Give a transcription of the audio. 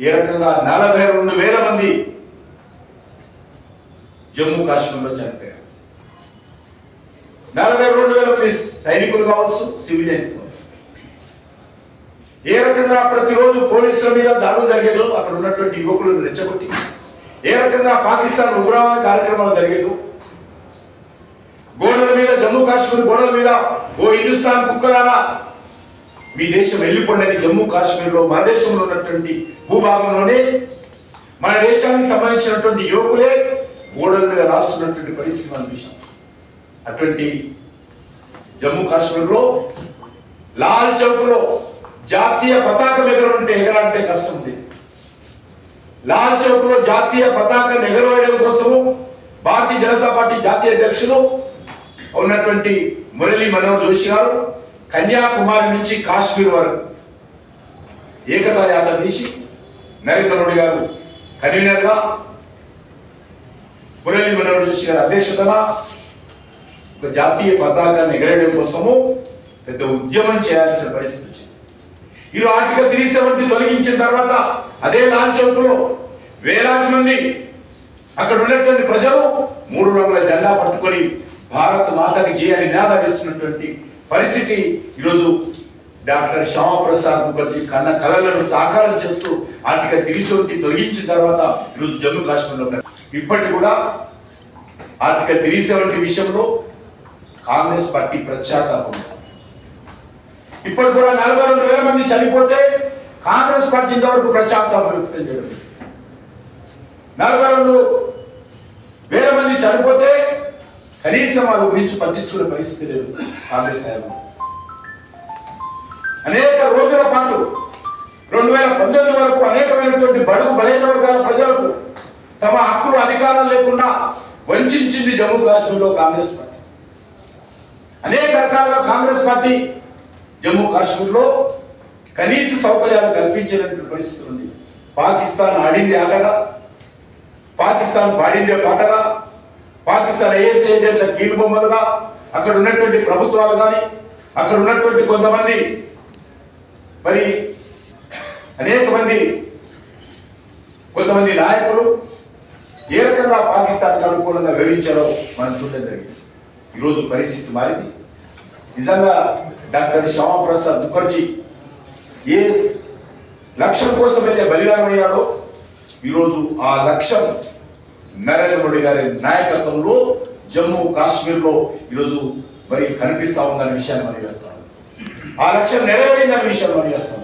ఏ రకంగా నలభై రెండు వేల మంది జమ్మూ కాశ్మీర్లో చనిపోయారు. నలభై రెండు వేల మంది సైనికులు కావచ్చు సివిలియన్స్ ఏ రకంగా ప్రతిరోజు పోలీసుల మీద దాడులు జరిగేదో అక్కడ ఉన్నటువంటి యువకులను రెచ్చగొట్టి ఏ రకంగా పాకిస్తాన్ ఉగ్రవాద కార్యక్రమాలు జరిగేదో గోడల మీద జమ్మూ కాశ్మీర్ గోడల మీద ఓ హిందుస్థాన్ కుక్కలారా మీ దేశం వెళ్ళిపోండి జమ్మూ కాశ్మీర్లో మన దేశంలో ఉన్నటువంటి భూభాగంలోనే మన దేశానికి సంబంధించినటువంటి యువకులే గోడల మీద రాస్తున్నటువంటి పరిస్థితి మనం చూసాం అటువంటి జమ్మూ కాశ్మీర్లో లాల్ చౌక్లో జాతీయ పతాకం ఎగరంటే ఎగరంటే కష్టం ఉంది. లాల్ చౌక్లో జాతీయ పతాకాన్ని ఎగరవేయడం కోసము భారతీయ జనతా పార్టీ జాతీయ అధ్యక్షులు ఉన్నటువంటి మురళీ మనోహర్ జోషి గారు కన్యాకుమారి నుంచి కాశ్మీర్ వరకు ఏకతా యాత్ర తీసి నరేంద్ర మోడీ గారు కన్వీనర్గా మురళీ మనోహర్ జోషి గారి అధ్యక్షతన ఒక జాతీయ పతాకాన్ని ఎగరేయడం కోసము పెద్ద ఉద్యమం చేయాల్సిన పరిస్థితి వచ్చింది. ఈ ఆర్టికల్ త్రీ సెవెంటీ తొలగించిన తర్వాత అదే లాల్ చౌక్ వేలాది మంది అక్కడ ఉన్నటువంటి ప్రజలు మూడు రంగుల జెండా పట్టుకొని భారత్ మాతకి జయాన్ని నినాదాలిస్తున్నటువంటి పరిస్థితి ఈరోజు డాక్టర్ శ్యామప్రసాద్ ముఖర్జీ కన్న కళలను సాకారం చేస్తూ ఆర్థిక తిరిసోటి తొలగించిన తర్వాత ఈరోజు జమ్మూ కాశ్మీర్లో ఉన్నారు. ఇప్పటికి కూడా ఆర్థిక తిరిసేవంటి విషయంలో కాంగ్రెస్ పార్టీ ప్రత్యాతాపం ఇప్పుడు కూడా నలభై రెండు వేల మంది చనిపోతే కాంగ్రెస్ పార్టీ ఇంతవరకు ప్రచారం వ్యక్తం చేయడం నలభై రెండు వేల మంది చనిపోతే కనీసం వాళ్ళ గురించి పట్టించుకునే పరిస్థితి లేదు కాంగ్రెస్ సాహెబ్ అనేక రోజుల పాటు రెండు వేల పంతొమ్మిది వరకు అనేకమైనటువంటి బడుగు బలైన వర్గాల ప్రజలకు తమ హక్కులు అధికారం లేకుండా వంచింది జమ్మూ కాశ్మీర్లో కాంగ్రెస్ పార్టీ. అనేక రకాలుగా కాంగ్రెస్ పార్టీ జమ్మూ కాశ్మీర్లో కనీస సౌకర్యాలు కల్పించినటువంటి పరిస్థితులు ఉంది. పాకిస్తాన్ ఆడింది ఆటగా పాకిస్తాన్ పాడిందే పాటగా పాకిస్తాన్ ఐఎస్ ఏజెంట్ల కీలుబొమ్మలుగా అక్కడ ఉన్నటువంటి ప్రభుత్వాలు కానీ అక్కడ ఉన్నటువంటి కొంతమంది మరి అనేక మంది కొంతమంది నాయకులు ఏ రకంగా పాకిస్తాన్కి అనుకూలంగా వివరించారో మనం చూడడం జరిగింది. ఈరోజు పరిస్థితి మారింది. నిజంగా డాక్టర్ శ్యామప్రసాద్ ముఖర్జీ ఏ లక్ష్యం కోసం అయితే బలిదానం అయ్యాడో ఈరోజు ఆ లక్ష్యం నరేంద్ర మోడీ గారి నాయకత్వంలో జమ్మూ కాశ్మీర్లో ఈరోజు మరి కనిపిస్తా ఉందనే విషయాన్ని మనం చేస్తాం ఆ లక్ష్యం నెరవేరిందనే విషయాన్ని మనం చేస్తాం